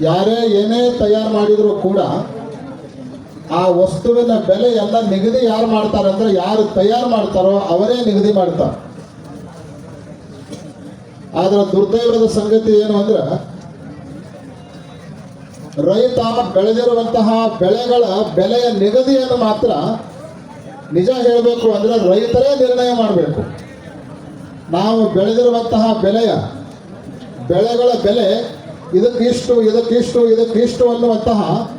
ಯಾರೇ ಏನೇ ತಯಾರು ಮಾಡಿದರೂ ಕೂಡ ಆ ವಸ್ತುವಿನ ಬೆಲೆ ಎಲ್ಲ ನಿಗದಿ ಯಾರು ಮಾಡ್ತಾರೆ ಅಂದ್ರೆ ಯಾರು ತಯಾರು ಮಾಡ್ತಾರೋ ಅವರೇ ನಿಗದಿ ಮಾಡ್ತಾರೆ. ಆದ್ರೆ ದುರ್ದೈವದ ಸಂಗತಿ ಏನು ಅಂದ್ರೆ, ರೈತ ಬೆಳೆದಿರುವಂತಹ ಬೆಳೆಗಳ ಬೆಲೆಯ ನಿಗದಿಯನ್ನು ಮಾತ್ರ ನಿಜ ಹೇಳಬೇಕು ಅಂದ್ರೆ ರೈತರೇ ನಿರ್ಣಯ ಮಾಡಬೇಕು. ನಾವು ಬೆಳೆದಿರುವಂತಹ ಬೆಲೆಯ ಬೆಳೆಗಳ ಬೆಲೆ ಇದಕ್ಕಿಷ್ಟು ಇದಕ್ಕಿಷ್ಟು ಇದಕ್ಕಿಷ್ಟು ಅನ್ನುವಂತಹ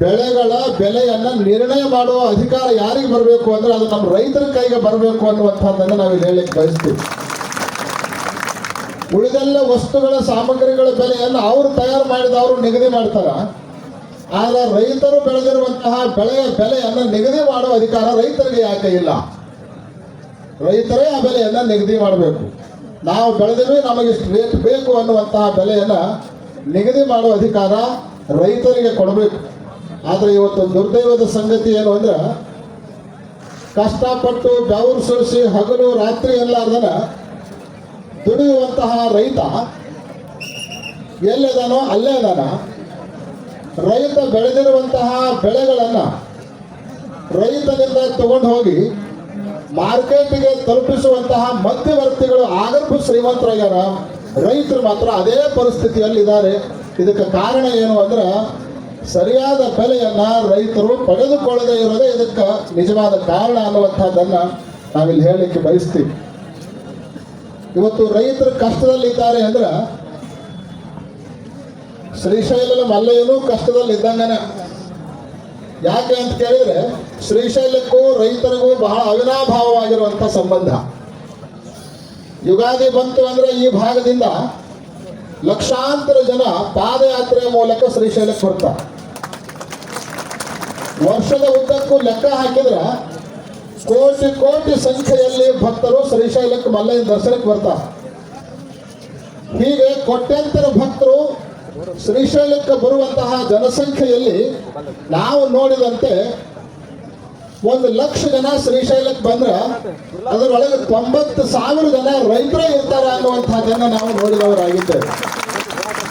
ಬೆಳೆಗಳ ಬೆಲೆಯನ್ನು ನಿರ್ಣಯ ಮಾಡುವ ಅಧಿಕಾರ ಯಾರಿಗೆ ಬರಬೇಕು ಅಂದ್ರೆ ಅದು ನಮ್ಮ ರೈತರ ಕೈಗೆ ಬರಬೇಕು ಅನ್ನುವಂಥದ್ದನ್ನು ನಾವು ಇಲ್ಲಿ ಹೇಳಲಿಕ್ಕೆ ಬಯಸ್ತೀವಿ. ಉಳಿದೆಲ್ಲ ವಸ್ತುಗಳ, ಸಾಮಗ್ರಿಗಳ ಬೆಲೆಯನ್ನು ಅವರು ತಯಾರು ಮಾಡಿದ ಅವರು ನಿಗದಿ ಮಾಡ್ತಾರ. ಆದರೆ ರೈತರು ಬೆಳೆದಿರುವಂತಹ ಬೆಳೆಯ ಬೆಲೆಯನ್ನು ನಿಗದಿ ಮಾಡುವ ಅಧಿಕಾರ ರೈತರಿಗೆ ಯಾಕೆ ಇಲ್ಲ? ರೈತರೇ ಆ ಬೆಲೆಯನ್ನು ನಿಗದಿ ಮಾಡಬೇಕು. ನಾವು ಬೆಳೆದಿವಿ ನಮಗೆ ರೇಟ್ ಬೇಕು ಅನ್ನುವಂತಹ ಬೆಲೆಯನ್ನು ನಿಗದಿ ಮಾಡುವ ಅಧಿಕಾರ ರೈತರಿಗೆ ಕೊಡಬೇಕು. ಆದರೆ ಇವತ್ತು ದುರ್ದೈವದ ಸಂಗತಿ ಏನು ಅಂದ್ರೆ, ಕಷ್ಟಪಟ್ಟು ಬೆವರು ಸುರಿಸಿ ಹಗಲು ರಾತ್ರಿ ಎಲ್ಲಾರ್ದನ ದುಡಿಯುವಂತಹ ರೈತ ಎಲ್ಲಿದಾನೋ ಅಲ್ಲೇ ಇದಾನ. ರೈತ ಬೆಳೆದಿರುವಂತಹ ಬೆಳೆಗಳನ್ನು ರೈತನಿಂದ ತಗೊಂಡು ಹೋಗಿ ಮಾರ್ಕೆಟ್ಗೆ ತಲುಪಿಸುವಂತಹ ಮಧ್ಯವರ್ತಿಗಳು ಆಗರ್ಭ ಶ್ರೀಮಂತರಾಗ್ಯಾರ, ರೈತರು ಮಾತ್ರ ಅದೇ ಪರಿಸ್ಥಿತಿಯಲ್ಲಿ ಇದ್ದಾರೆ ಇದಕ್ಕೆ ಕಾರಣ ಏನು ಅಂದ್ರೆ, ಸರಿಯಾದ ಬೆಲೆಯನ್ನ ರೈತರು ಪಡೆದುಕೊಳ್ಳದೆ ಇರೋದೇ ಇದಕ್ಕೆ ನಿಜವಾದ ಕಾರಣ ಅನ್ನುವಂಥದ್ದನ್ನ ನಾವಿಲ್ಲಿ ಹೇಳಲಿಕ್ಕೆ ಬಯಸ್ತೀವಿ. ಇವತ್ತು ರೈತರು ಕಷ್ಟದಲ್ಲಿದ್ದಾರೆ ಅಂದ್ರೆ ಶ್ರೀಶೈಲನ ಮಲ್ಲಯ್ಯನೂ ಕಷ್ಟದಲ್ಲಿ ಇದ್ದಂಗನೆ ಯಾಕೆ ಅಂತ ಕೇಳಿದ್ರೆ ಶ್ರೀಶೈಲಕ್ಕೂ ರೈತರಿಗೂ ಬಹಳ ಅವಿನಾಭಾವವಾಗಿರುವಂತ ಸಂಬಂಧ. ಯುಗಾದಿ ಬಂತು ಅಂದ್ರೆ ಈ ಭಾಗದಿಂದ ಲಕ್ಷಾಂತರ ಜನ ಪಾದಯಾತ್ರೆ ಮೂಲಕ ಶ್ರೀಶೈಲಕ್ಕೆ ಬರ್ತಾರೆ. ವರ್ಷದ ಉದ್ದಕ್ಕೂ ಲೆಕ್ಕ ಹಾಕಿದ್ರೆ ಕೋಟಿ ಕೋಟಿ ಸಂಖ್ಯೆಯಲ್ಲಿ ಭಕ್ತರು ಶ್ರೀಶೈಲಕ್ಕೆ ಮಲ್ಲಯ್ಯ ದರ್ಶನಕ್ಕೆ ಬರ್ತಾರೆ. ಹೀಗೆ ಕೋಟ್ಯಂತರ ಭಕ್ತರು ಶ್ರೀಶೈಲಕ್ಕೆ ಬರುವಂತಹ ಜನಸಂಖ್ಯೆಯಲ್ಲಿ ನಾವು ನೋಡಿದಂತೆ ಒಂದು ಲಕ್ಷ ಜನ ಶ್ರೀಶೈಲಕ್ಕೆ ಬಂದ್ರ ಅದರೊಳಗೆ ತೊಂಬತ್ತು ಸಾವಿರ ಜನ ರೈತರೇ ಇರ್ತಾರೆ ಅನ್ನುವಂಥದ್ದನ್ನ ನಾವು ನೋಡಿದವರಾಗಿದ್ದೇವೆ.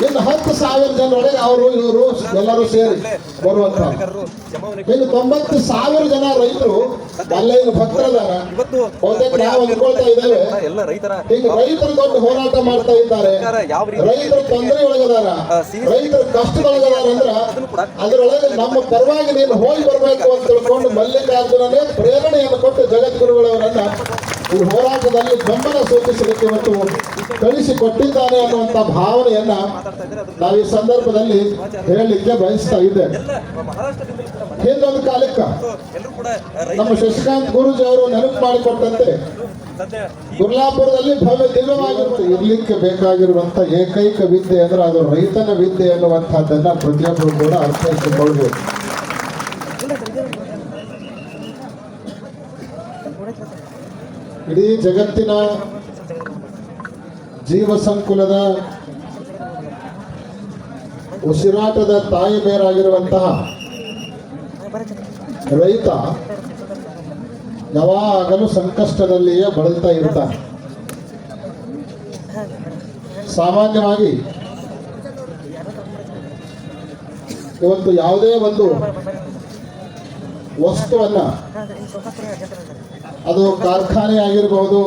ಇನ್ನು ಹತ್ತು ಸಾವಿರ ಜನರೊಳಗೆ ಅವರು, ಇವರು ಎಲ್ಲರೂ ಸೇರಿ ಬರುವಂತ ಇನ್ನು ತೊಂಬತ್ತು ಸಾವಿರ ಜನ ರೈತರು ಅಲ್ಲೇನು ಭಕ್ತರದಾರ ಬಹುತೇಕ ನಾವು ಇದ್ದೇವೆ. ಎಲ್ಲ ರೈತರ ಈಗ ರೈತರು ದೊಡ್ಡ ಹೋರಾಟ ಮಾಡ್ತಾ ಇದ್ದಾರೆ. ಯಾವ ರೀತಿ ರೈತರು ತೊಂದರೆ ಒಳಗದಾರ. ರೈತರ ಕಷ್ಟದೊಳಗದಾರ ಅಂದ್ರ ಅದರೊಳಗೆ ನಮ್ಮ ಪರವಾಗಿ ನೀನು ಹೋಗಿ ಬರಬೇಕು ಅಂತ ತಿಳ್ಕೊಂಡು ಮಲ್ಲಿಕಾರ್ಜುನನೇ ಪ್ರೇರಣೆಯನ್ನು ಕೊಟ್ಟು ಜಗದ್ಗುರುಗಳವರನ್ನ ಈ ಹೋರಾಟದಲ್ಲಿ ಬೆಂಬಲ ಸೂಚಿಸಲಿಕ್ಕೆ ಮತ್ತು ಕಳಿಸಿಕೊಟ್ಟಿದ್ದಾನೆ ಅನ್ನುವಂತ ಭಾವನೆಯನ್ನ ನಾವು ಈ ಸಂದರ್ಭದಲ್ಲಿ ಹೇಳಲಿಕ್ಕೆ ಬಯಸ್ತಾ ಇದ್ದೇವೆ ಹಿಂದೊಂದು ಕಾಲಕ್ಕೆ, ನಮ್ಮ ಶಶಿಕಾಂತ್ ಗುರೂಜಿ ಅವರು ನೆನಪು ಮಾಡಿಕೊಟ್ಟಂತೆ, ಗುರ್ಲಾಪುರದಲ್ಲಿ ಭವ್ಯ ದಿವ್ಯವಾಗಿರುತ್ತೆ. ಇರ್ಲಿಕ್ಕೆ ಬೇಕಾಗಿರುವಂತ ಏಕೈಕ ವಿದ್ಯೆ ಅಂದ್ರೆ ಅದು ರೈತನ ವಿದ್ಯೆ ಎನ್ನುವಂತಹದ್ದನ್ನ ಪ್ರತಿಯೊಬ್ಬರು ಕೂಡ ಅರ್ಥೈಸಿಕೊಳ್ಬೇಕು. ಇಡೀ ಜಗತ್ತಿನ ಜೀವ ಸಂಕುಲದ ಉಸಿರಾಟದ ತಾಯಿ ಬೇರಾಗಿರುವಂತಹ ರೈತ ಯಾವಾಗಲೂ ಸಂಕಷ್ಟದಲ್ಲಿಯೇ ಬಳಲ್ತಾ ಇರ್ತಾನೆ. ಸಾಮಾನ್ಯವಾಗಿ ಇವತ್ತು ಯಾವುದೇ ಒಂದು ವಸ್ತುವನ್ನ ಅದು ಕಾರ್ಖಾನೆ ಆಗಿರಬಹುದು.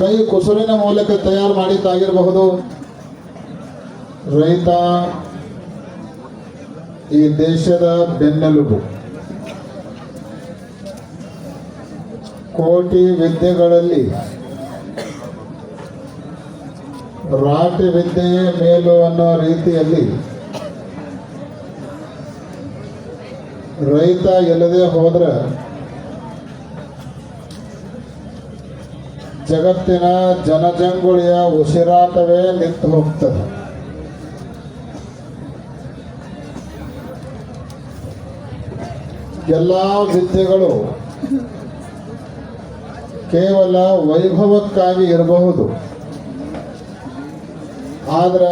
ಕೈ ಕುಸುರಿನ ಮೂಲಕ ತಯಾರು ಮಾಡಿದ್ದಾಗಿರಬಹುದು. ರೈತ ಈ ದೇಶದ ಬೆನ್ನೆಲುಬು. ಕೋಟಿ ವಿದ್ಯೆಗಳಲ್ಲಿ ರಾಟಿ ವಿದ್ಯೆಯೇ ಮೇಲು ಅನ್ನೋ ರೀತಿಯಲ್ಲಿ ರೈತ ಇಲ್ಲದೆ ಹೋದ್ರೆ ಜಗತ್ತಿನ ಜನಜಂಗುಳಿಯ ಉಸಿರಾಟವೇ ನಿಂತು ಹೋಗ್ತದೆ. ಎಲ್ಲ ವಿದ್ಯೆಗಳು ಕೇವಲ ವೈಭವಕ್ಕಾಗಿ ಇರಬಹುದು. ಆದ್ರೆ